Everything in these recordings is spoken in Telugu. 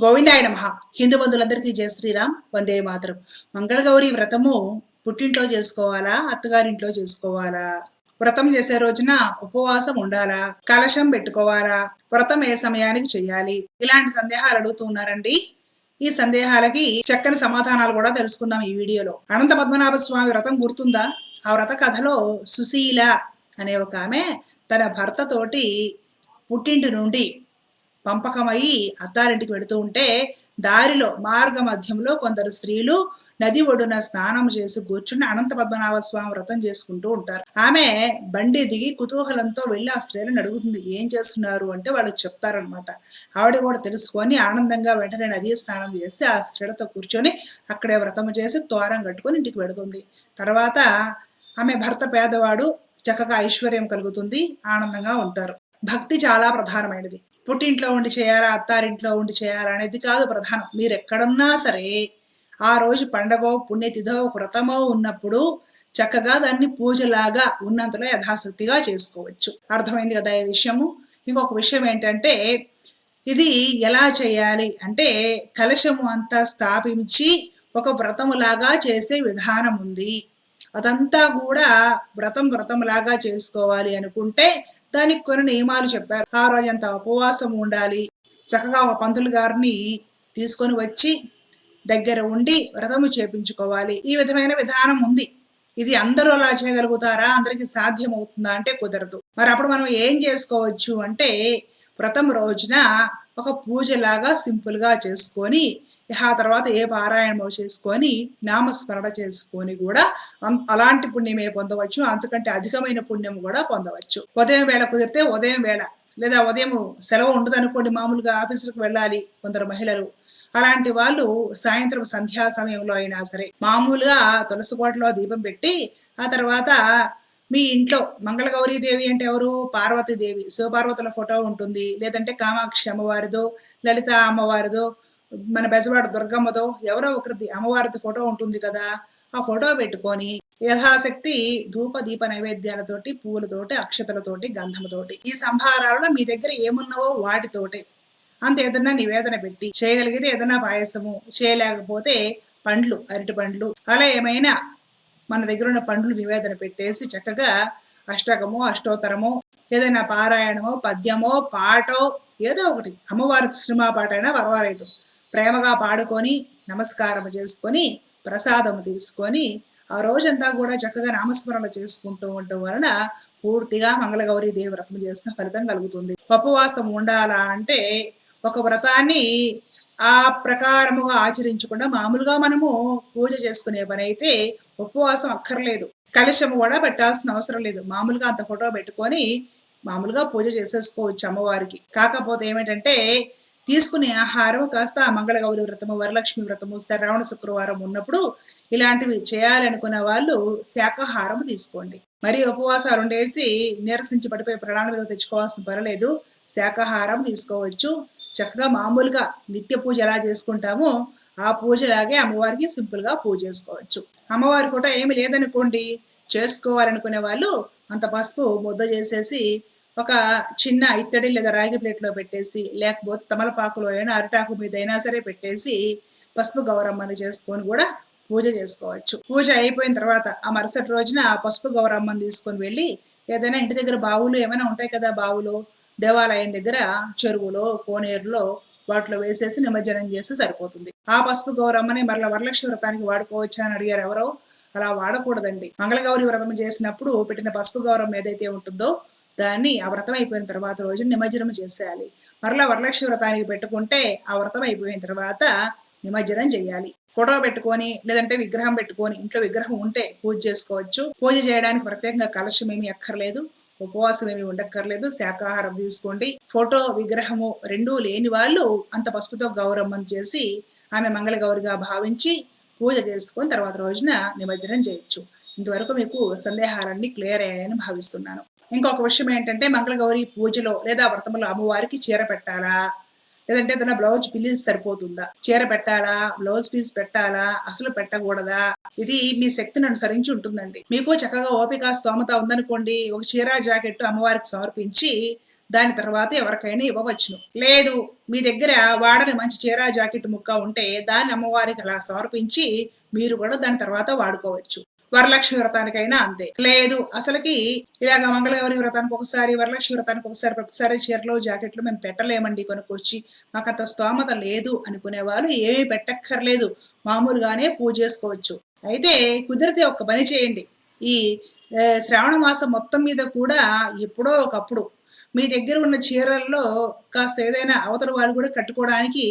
గోవిందాయ నమ. హిందూ బంధువులందరికీ జయ శ్రీరామ్. వందే మాతరం. మంగళగౌరి వ్రతము పుట్టింట్లో చేసుకోవాలా? అత్తగారింట్లో చేసుకోవాలా? వ్రతం చేసే రోజున ఉపవాసం ఉండాలా? కలశం పెట్టుకోవాలా? వ్రతం ఏ సమయానికి చేయాలి? ఇలాంటి సందేహాలు అడుగుతున్నారండి ఈ సందేహాలకి చక్కని సమాధానాలు కూడా తెలుసుకుందాం ఈ వీడియోలో. అనంత పద్మనాభ స్వామి వ్రతం గుర్తుందా? ఆ వ్రత కథలో సుశీల అనే ఒక ఆమె తన భర్తతోటి పుట్టింటి నుండి పంపకమయ్యి అత్తారింటికి వెళుతూ ఉంటే దారిలో మార్గ మధ్యంలో కొందరు స్త్రీలు నది ఒడున స్నానం చేసి కూర్చుని అనంత పద్మనాభ స్వామి వ్రతం చేసుకుంటూ ఉంటారు. ఆమె బండి దిగి కుతూహలంతో వెళ్ళి ఆ స్త్రీలను అడుగుతుంది ఏం చేస్తున్నారు? అంటే వాళ్ళు చెప్తారనమాట ఆవిడ కూడా తెలుసుకొని ఆనందంగా వెంటనే నది స్నానం చేసి ఆ స్త్రీలతో కూర్చొని అక్కడే వ్రతం చేసి తోరం కట్టుకొని ఇంటికి పెడుతుంది తర్వాత ఆమె భర్త పేదవాడు చక్కగా ఐశ్వర్యం కలుగుతుంది ఆనందంగా ఉంటారు. భక్తి చాలా ప్రధానమైనది. పుట్టింట్లో ఉండి చేయాలా అత్తారింట్లో ఉండి చేయాలా అనేది కాదు ప్రధానం. మీరు ఎక్కడున్నా సరే ఆ రోజు పండగో పుణ్యతిథో వ్రతమో ఉన్నప్పుడు చక్కగా దాన్ని పూజలాగా ఉన్నంతలో యథాశక్తిగా చేసుకోవచ్చు. అర్థమైంది కదా ఈ విషయము? ఇంకొక విషయం ఏంటంటే ఇది ఎలా చేయాలి అంటే కలశము అంతా స్థాపించి ఒక వ్రతములాగా చేసే విధానం ఉంది అదంతా కూడా వ్రతం వ్రతంలాగా చేసుకోవాలి అనుకుంటే దానికి కొన్ని నియమాలు చెప్పారు. ఆ రోజంతా ఉపవాసం ఉండాలి. చక్కగా ఒక పంతులు గారిని తీసుకొని వచ్చి దగ్గర ఉండి వ్రతము చేపించుకోవాలి. ఈ విధమైన విధానం ఉంది. ఇది అందరూ అలా చేయగలుగుతారా? అందరికి సాధ్యం అవుతుందా అంటే కుదరదు. మరి అప్పుడు మనం ఏం చేసుకోవచ్చు అంటే వ్రతం రోజున ఒక పూజలాగా సింపుల్గా చేసుకొని ఆ తర్వాత ఏ పారాయణమో చేసుకొని నామస్మరణ చేసుకొని కూడా అలాంటి పుణ్యమే పొందవచ్చు. అంతకంటే అధికమైన పుణ్యం కూడా పొందవచ్చు. ఉదయం వేళ కుదిరితే ఉదయం వేళ లేదా ఉదయం సెలవు ఉండదు అనుకోండి మామూలుగా ఆఫీసులకు వెళ్ళాలి కొందరు మహిళలు. అలాంటి వాళ్ళు సాయంత్రం సంధ్యా సమయంలో అయినా సరే మామూలుగా తులసి కోటలో దీపం పెట్టి ఆ తర్వాత మీ ఇంట్లో మంగళగౌరీ దేవి అంటే ఎవరు? పార్వతీదేవి. శివపార్వతుల ఫోటో ఉంటుంది. లేదంటే కామాక్షి అమ్మవారిదో లలిత అమ్మవారిదో మన బెజవాడ దుర్గమ్మదో ఎవరో ఒకరిది అమ్మవారిది ఫోటో ఉంటుంది కదా ఆ ఫోటో పెట్టుకొని యథాశక్తి ధూప దీప నైవేద్యాలతోటి పూలతోటి అక్షతలతోటి గంధముతోటి ఈ సంభారాలలో మీ దగ్గర ఏమున్నావో వాటితోటి. అంత ఏదన్నా నివేదన పెట్టి చేయగలిగితే ఏదన్నా పాయసము చేయలేకపోతే పండ్లు అరటి పండ్లు అలా ఏమైనా మన దగ్గర ఉన్న పండ్లు నివేదన పెట్టేసి చక్కగా అష్టకము అష్టోత్తరము ఏదైనా పారాయణమో పద్యమో పాటో ఏదో ఒకటి అమ్మవారి సినిమా పాట అయినా పర్వాలేదు. ప్రేమగా పాడుకొని నమస్కారం చేసుకొని ప్రసాదం తీసుకొని ఆ రోజంతా కూడా చక్కగా నామస్మరణ చేసుకుంటూ ఉండటం వలన పూర్తిగా మంగళగౌరి దేవి వ్రతం చేసిన ఫలితం కలుగుతుంది. ఉపవాసం ఉండాలా అంటే ఒక వ్రతాన్ని ఆ ప్రకారముగా ఆచరించకుండా మామూలుగా మనము పూజ చేసుకునే పని అయితే ఉపవాసం అక్కర్లేదు. కలశము కూడా పెట్టాల్సిన అవసరం లేదు. మామూలుగా అంత ఫోటో పెట్టుకొని మామూలుగా పూజ చేసేసుకోవచ్చు అమ్మవారికి. కాకపోతే ఏమిటంటే తీసుకునే ఆహారం కాస్త మంగళగౌరి వ్రతము వరలక్ష్మి వ్రతము శ్రావణ శుక్రవారం ఉన్నప్పుడు ఇలాంటివి చేయాలనుకున్న వాళ్ళు శాకాహారం తీసుకోండి. మరి ఉపవాసాలు ఉండేసి నీరసించి పడిపోయి ప్రాణాల మీద తెచ్చుకోవాల్సిన పర్లేదు శాకాహారం తీసుకోవచ్చు. చక్కగా మామూలుగా నిత్య పూజ ఎలా చేసుకుంటామో ఆ పూజలాగే అమ్మవారికి సింపుల్గా పూజ చేసుకోవచ్చు. అమ్మవారి ఫోటో ఏమి లేదనుకోండి. చేసుకోవాలనుకునే వాళ్ళు అంత పసుపు ముద్ద చేసేసి ఒక చిన్న ఇత్తడి లేదా రాగి ప్లేట్లో పెట్టేసి లేకపోతే తమలపాకులో అయినా అరిటాకు మీద అయినా సరే పెట్టేసి పసుపు గౌరమ్మని చేసుకొని కూడా పూజ చేసుకోవచ్చు. పూజ అయిపోయిన తర్వాత ఆ మరుసటి రోజున ఆ పసుపు గౌరమ్మని తీసుకొని వెళ్ళి ఏదైనా ఇంటి దగ్గర బావులు ఏమైనా ఉంటాయి కదా బావులు దేవాలయం దగ్గర చెరువులో కోనేరులో వాటిలో వేసేసి నిమజ్జనం చేస్తే సరిపోతుంది. ఆ పసుపు గౌరమ్మని మరలా వరలక్ష్మి వ్రతానికి వాడుకోవచ్చా అని అడిగారు ఎవరో అలా వాడకూడదండి. మంగళగౌరి వ్రతం చేసినప్పుడు పెట్టిన పసుపు గౌరవం ఏదైతే ఉంటుందో దాన్ని ఆ వ్రతం అయిపోయిన తర్వాత రోజు నిమజ్జనం చేసేయాలి. మరలా వరలక్ష్మి వ్రతానికి పెట్టుకుంటే ఆ వ్రతం అయిపోయిన తర్వాత నిమజ్జనం చేయాలి. ఫోటో పెట్టుకొని లేదంటే విగ్రహం పెట్టుకొని ఇంట్లో విగ్రహం ఉంటే పూజ చేసుకోవచ్చు. పూజ చేయడానికి ప్రత్యేకంగా కలశం ఏమి అక్కర్లేదు. ఉపవాసం ఏమి ఉండక్కర్లేదు. శాకాహారం తీసుకోండి. ఫోటో విగ్రహము రెండూ లేని వాళ్ళు అంత పసుపుతో గౌరవం చేసి ఆమె మంగళగౌరిగా భావించి పూజ చేసుకొని తర్వాత రోజున నిమజ్జనం చేయొచ్చు. ఇంతవరకు మీకు సందేహాలన్నీ క్లియర్ అయ్యాయని భావిస్తున్నాను. ఇంకొక విషయం ఏంటంటే మంగళగౌరి పూజలో లేదా వ్రతంలో అమ్మవారికి చీర పెట్టాలా? లేదంటే ఏదైనా బ్లౌజ్ పీస్ సరిపోతుందా? చీర పెట్టాలా? బ్లౌజ్ పీస్ పెట్టాలా? అసలు పెట్టకూడదా? ఇది మీ శక్తిని అనుసరించి ఉంటుందండి. మీకు చక్కగా ఓపిక స్తోమత ఉందనుకోండి ఒక చీర జాకెట్ అమ్మవారికి సమర్పించి దాని తర్వాత ఎవరికైనా ఇవ్వవచ్చును. లేదు మీ దగ్గర వాడని మంచి చీర జాకెట్ ముక్క ఉంటే దాన్ని అమ్మవారికి అలా సమర్పించి మీరు కూడా దాని తర్వాత వాడుకోవచ్చు. వరలక్ష్మి వ్రతానికైనా అంతే. లేదు అసలుకి ఇలాగ మంగళగౌరి వ్రతానికి ఒకసారి వరలక్ష్మి వ్రతానికి ఒకసారి ప్రతిసారి చీరలు జాకెట్లు మేము పెట్టలేమండి కొనుక్కొచ్చి. మాకు అంత స్తోమత లేదు అనుకునే వాళ్ళు ఏమీ పెట్టక్కర్లేదు. మామూలుగానే పూజ చేసుకోవచ్చు. అయితే కుదిరితే ఒక పని చేయండి. ఈ శ్రావణ మాసం మొత్తం మీద కూడా ఎప్పుడో ఒకప్పుడు మీ దగ్గర ఉన్న చీరల్లో కాస్త ఏదైనా అవతల వాళ్ళు కూడా కట్టుకోవడానికి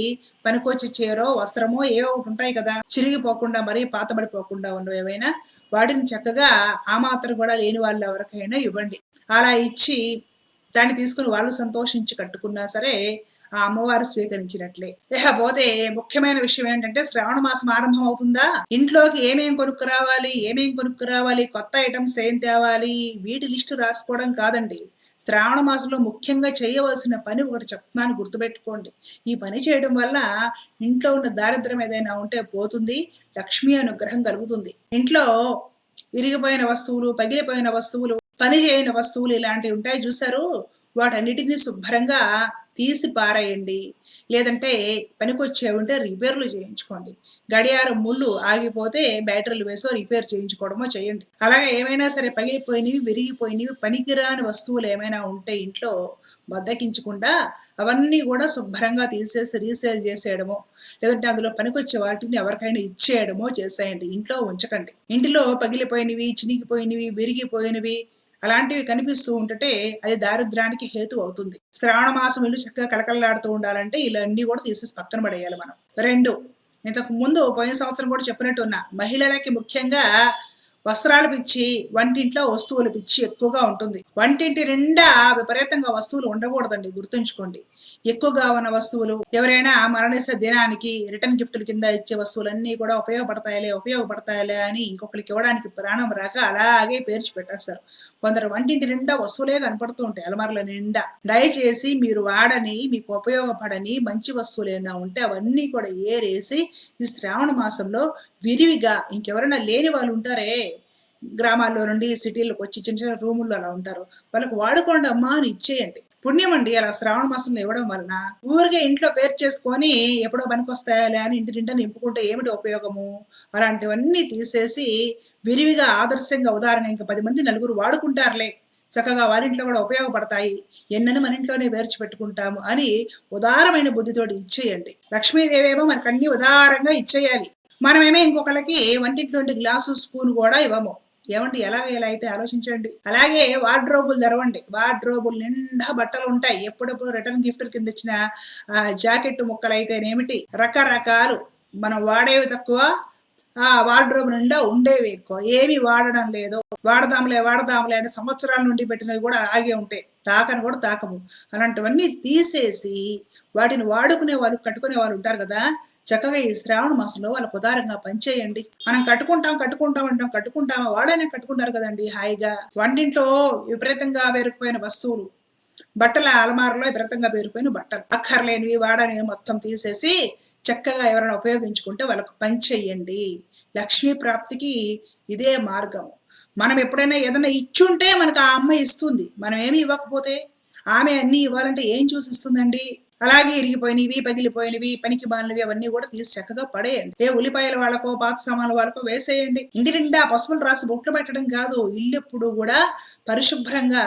పనికొచ్చే చీరో వస్త్రమో ఏవో ఒకటి ఉంటాయి కదా. చిరిగిపోకుండా మరీ పాతబడిపోకుండా ఉండవు ఏవైనా వాటిని చక్కగా ఆ మాత్రం కూడా లేని వాళ్ళు ఎవరికైనా ఇవ్వండి. అలా ఇచ్చి దాన్ని తీసుకుని వాళ్ళు సంతోషించి కట్టుకున్నా సరే ఆ అమ్మవారు స్వీకరించినట్లే. లేకపోతే ముఖ్యమైన విషయం ఏంటంటే శ్రావణ మాసం ఆరంభం అవుతుందా? ఇంట్లోకి ఏమేం కొనుక్కురావాలి? ఏమేం కొనుక్కురావాలి? కొత్త ఐటమ్స్ ఏం తేవాలి? వీటి లిస్టు రాసుకోవడం కాదండి. శ్రావణ మాసంలో ముఖ్యంగా చేయవలసిన పని ఒకటి చెప్తున్నాను గుర్తుపెట్టుకోండి. ఈ పని చేయడం వల్ల ఇంట్లో ఉన్న దారిద్రం ఏదైనా ఉంటే పోతుంది లక్ష్మీ అనుగ్రహం కలుగుతుంది. ఇంట్లో ఇరిగిపోయిన వస్తువులు పగిలిపోయిన వస్తువులు పని చేయని వస్తువులు ఇలాంటివి ఉంటాయి చూసారు వాటన్నిటిని శుభ్రంగా తీసి పారేయండి. లేదంటే పనికొచ్చే ఉంటే రిపేర్లు చేయించుకోండి. గడియారం ముళ్ళు ఆగిపోతే బ్యాటరీలు వేసో రిపేర్ చేయించుకోవడమో చేయండి. అలాగే ఏమైనా సరే పగిలిపోయినవి విరిగిపోయినవి పనికిరాని వస్తువులు ఏమైనా ఉంటే ఇంట్లో బద్దకించకుండా అవన్నీ కూడా శుభ్రంగా తీసేసి రీసేల్ చేసేయడమో లేదంటే అందులో పనికొచ్చే వాటిని ఎవరికైనా ఇచ్చేయడమో చేసేయండి. ఇంట్లో ఉంచకండి. ఇంటిలో పగిలిపోయినవి చినిగిపోయినవి విరిగిపోయినవి అలాంటివి కనిపిస్తూ ఉంటే అది దారిద్ర్యానికి హేతు అవుతుంది. శ్రావణ మాసం ఇల్లు చక్కగా కలకలలాడుతూ ఉండాలంటే ఇలా అన్ని కూడా తీసేసి పక్కన పడేయాలి మనం. రెండు ఇంతకు ముందు పోయిన సంవత్సరం కూడా చెప్పినట్టు ఉన్నా మహిళలకి ముఖ్యంగా వస్త్రాలు పిచ్చి వంటింట్లో వస్తువులు పిచ్చి ఎక్కువగా ఉంటుంది. వంటింటి నిండా విపరీతంగా వస్తువులు ఉండకూడదండి గుర్తుంచుకోండి. ఎక్కువగా ఉన్న వస్తువులు ఎవరైనా మరణిస్తే దినానికి రిటర్న్ గిఫ్ట్ల కింద ఇచ్చే వస్తువులన్నీ కూడా ఉపయోగపడతాయిలే ఉపయోగపడతాయిలే అని ఇంకొకరికి ఇవ్వడానికి ప్రాణం రాక అలాగే పేర్చి పెట్టేస్తారు. కొందరు వంటింటి నిండా వస్తువులే కనపడుతూ ఉంటాయి. అలమారుల నిండా. దయచేసి మీరు వాడని మీకు ఉపయోగపడని మంచి వస్తువులు ఏమైనా ఉంటే అవన్నీ కూడా ఏరేసి ఈ శ్రావణ మాసంలో విరివిగా ఇంకెవరైనా లేని వాళ్ళు ఉంటారే. గ్రామాల్లో నుండి సిటీలకు వచ్చి చిన్న చిన్న రూముల్లో అలా ఉంటారు. వాళ్ళకి వాడుకోండి అమ్మా అని ఇచ్చేయండి. పుణ్యం అండి. అలా శ్రావణ మాసంలో ఇవ్వడం వలన ఊరికే ఇంట్లో పేరు చేసుకొని ఎప్పుడో పనికొస్తాయాలే అని ఇంటి నిండా నింపుకుంటే ఏమిటి ఉపయోగము? అలాంటివన్నీ తీసేసి విరివిగా ఆదర్శంగా ఉదాహరణ ఇంకా పది మంది నలుగురు వాడుకుంటారులే. చక్కగా వారింట్లో కూడా ఉపయోగపడతాయి. ఎన్నని మన ఇంట్లోనే వేర్చి పెట్టుకుంటాము అని ఉదారమైన బుద్ధితోటి ఇచ్చేయండి. లక్ష్మీదేవేమో మనకు అన్ని ఉదారంగా ఇచ్చేయాలి. మనమేమో ఇంకొకళ్ళకి వంటింట్లోంటి గ్లాసు స్పూన్ కూడా ఇవ్వము. ఏమండి ఎలా ఎలా అయితే ఆలోచించండి? అలాగే వార్డ్రోబులు తెరవండి. వార్డ్రోబులు నిండా బట్టలు ఉంటాయి. ఎప్పుడెప్పుడు రిటర్న్ గిఫ్ట్ కింద ఇచ్చిన ఆ జాకెట్ ముక్కలు అయితేనేమిటి రకరకాలు. మనం వాడేవి తక్కువ ఆ వార్డ్రోబ్ నిండా ఉండేవి ఎక్కువ. ఏమి వాడడం లేదు. వాడదాంలే వాడదాంలే అని సంవత్సరాల నుండి పెట్టినవి కూడా ఆగే ఉంటాయి. తాకని కూడా తాకము. అలాంటివన్నీ తీసేసి వాటిని వాడుకునే వాళ్ళు కట్టుకునే వాళ్ళు ఉంటారు కదా చక్కగా ఈ శ్రావణ మాసంలో వాళ్ళకు ఉదారంగా పనిచేయండి. మనం కట్టుకుంటాం కట్టుకుంటాం అంటాం కట్టుకుంటాం వాడైనా కట్టుకుంటారు కదండి హాయిగా. వంటింట్లో విపరీతంగా పేరుకుపోయిన వస్తువులు. బట్టల అలమారలో విపరీతంగా పేరుకుపోయిన బట్టలు. అక్కర్లేనివి వాడనివి మొత్తం తీసేసి చక్కగా ఎవరైనా ఉపయోగించుకుంటే వాళ్ళకు పని చెయ్యండి లక్ష్మీ ప్రాప్తికి ఇదే మార్గము. మనం ఎప్పుడైనా ఏదైనా ఇచ్చుంటే మనకు ఆ అమ్మ ఇస్తుంది. మనం ఏమి ఇవ్వకపోతే ఆమె అన్ని ఇవ్వాలంటే ఏం చూసిస్తుందండి? అలాగే ఇరిగిపోయినవి పగిలిపోయినవి పనికి బాలినవి అవన్నీ కూడా తీసి చక్కగా పడేయండి. ఏ ఉల్లిపాయల వాళ్ళకో పాత సామాన్ల వాళ్ళకో వేసేయండి. ఇంటి నిండా పసుపులు రాసి బొట్లు పెట్టడం కాదు ఇల్లు ఎప్పుడు కూడా పరిశుభ్రంగా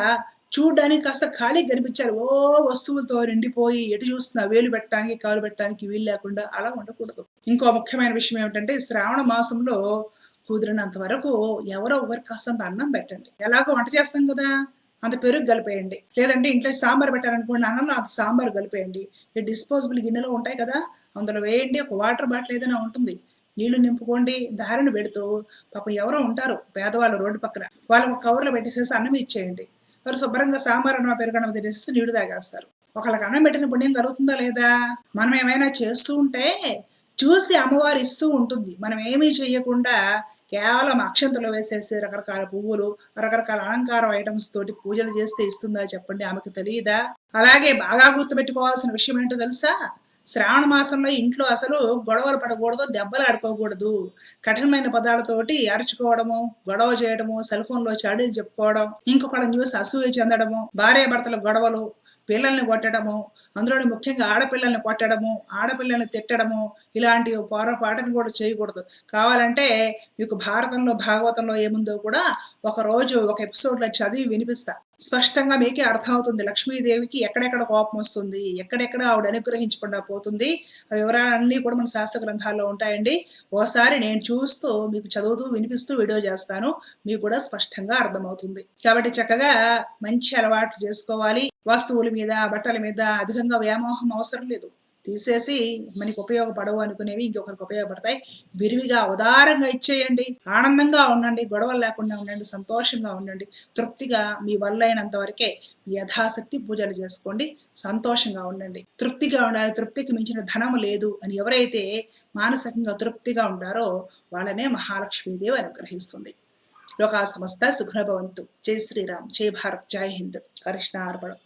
చూడడానికి కాస్త ఖాళీ కనిపించాలి. ఓ వస్తువులతో నిండిపోయి ఎటు చూస్తున్నా వేలు పెట్టడానికి కాలు పెట్టడానికి వీలు లేకుండా అలా ఉండకూడదు. ఇంకో ముఖ్యమైన విషయం ఏమిటంటే శ్రావణ మాసంలో కుదిరినంత వరకు ఎవరో ఒకరు కాస్తంత అన్నం పెట్టండి. ఎలాగో వంట చేస్తాం కదా! అంత పెరుగు కలిపేయండి. లేదంటే ఇంట్లో సాంబార్ పెట్టారనుకోండి అన్నంలో అంత సాంబార్ కలిపేయండి. ఈ డిస్పోజబుల్ గిన్నెలు ఉంటాయి కదా అందులో వేయండి ఒక వాటర్ బాటిల్ ఏదైనా ఉంటుంది. నీళ్ళు నింపుకోండి దారిని పెడుతూ పాపం ఎవరో ఉంటారు పేదవాళ్ళు రోడ్డు పక్కన. వాళ్ళకు కవర్లో పెట్టేసేసి అన్నం ఇచ్చేయండి. వారు శుభ్రంగా సాంబార్ అన్నం పెరుగన్నం తినేసి నీళ్ళు తాగేస్తారు. ఒకళ్ళకి అన్నం పెట్టిన పుణ్యం కలుగుతుందా లేదా? మనం ఏమైనా చేస్తూ ఉంటే చూసి అమ్మవారు ఇస్తూ ఉంటుంది. మనం ఏమీ చేయకుండా కేవలం అక్షంతలు వేసేసి రకరకాల పువ్వులు రకరకాల అలంకారం ఐటమ్స్ తోటి పూజలు చేస్తే ఇస్తుందా చెప్పండి? ఆమెకు తెలియదా అలాగే బాగా గుర్తుపెట్టుకోవాల్సిన విషయం ఏంటో తెలుసా? శ్రావణ మాసంలో ఇంట్లో అసలు గొడవలు పడకూడదు దెబ్బలు ఆడుకోకూడదు. కఠినమైన పదాలతోటి అరుచుకోవడము గొడవ చేయడము సెల్ ఫోన్లో చాడీలు చెప్పుకోవడం ఇంకొకళ్ళని చూసి అసూయ చెందడము భార్య భర్తల గొడవలు పిల్లల్ని కొట్టడము అందులోని ముఖ్యంగా ఆడపిల్లల్ని కొట్టడము ఆడపిల్లల్ని తిట్టడము ఇలాంటి పొరపాటును కూడా చేయకూడదు. కావాలంటే మీకు భారతంలో భాగవతంలో ఏముందో కూడా ఒక రోజు ఒక ఎపిసోడ్లో చదివి వినిపిస్తా. స్పష్టంగా మీకే అర్థమవుతుంది. లక్ష్మీదేవికి ఎక్కడెక్కడ కోపం వస్తుంది? ఎక్కడెక్కడ ఆవిడ అనుగ్రహించకుండా పోతుంది? ఆ వివరాలన్నీ కూడా మన శాస్త్ర గ్రంథాల్లో ఉంటాయండి. ఓసారి నేను చూస్తూ మీకు చదువుతూ వినిపిస్తూ వీడియో చేస్తాను. మీకు కూడా స్పష్టంగా అర్థమవుతుంది. కాబట్టి చక్కగా మంచి అలవాట్లు చేసుకోవాలి. వస్తువుల మీద బట్టల మీద అధికంగా వ్యామోహం అవసరం లేదు. తీసేసి మనకి ఉపయోగపడవు అనుకునేవి ఇంకొకరికి ఉపయోగపడతాయి. విరివిగా ఉదారంగా ఇచ్చేయండి. ఆనందంగా ఉండండి. గొడవలు లేకుండా ఉండండి. సంతోషంగా ఉండండి. తృప్తిగా మీ వల్ల అయినంత వరకే యథాశక్తి పూజలు చేసుకోండి. సంతోషంగా ఉండండి. తృప్తిగా ఉండాలి. తృప్తికి మించిన ధనము లేదు అని ఎవరైతే మానసికంగా తృప్తిగా ఉంటారో వాళ్ళనే మహాలక్ష్మీదేవి అనుగ్రహిస్తుంది. లోకా సమస్త సుఖభవంతు జై శ్రీరామ్. జై భారత్. జై హింద్. కృష్ణ అర్పణం.